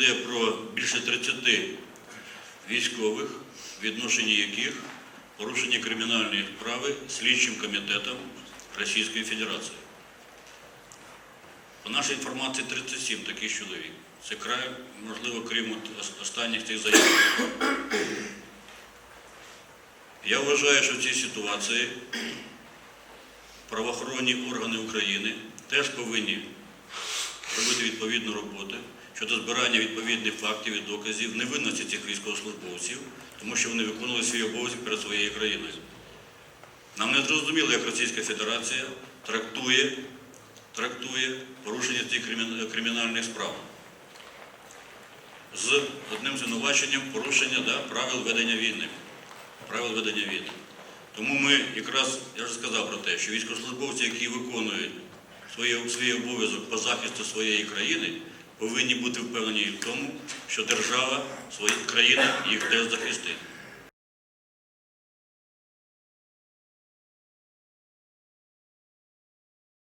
йде про більше 30 військових, відношенні яких порушені кримінальні справи слідчим комітетом Російської Федерації. По нашій інформації 37 таких чоловік. Це край, можливо, крім останніх цих заяв. Я вважаю, що в цій ситуації правоохоронні органи України теж повинні робити відповідну роботу щодо збирання відповідних фактів і доказів невинності цих військовослужбовців, тому що вони виконували свій обов'язок перед своєю країною. Нам не зрозуміло, як Російська Федерація трактує, трактує порушення цих кримінальних справ з одним звинуваченням порушення да, правил ведення війни. Правил ведення війни. Тому ми якраз, я вже сказав про те, що військовослужбовці, які виконують свій, обов'язок по захисту своєї країни, повинні бути впевнені в тому, що держава своїх країн їх теж захистить.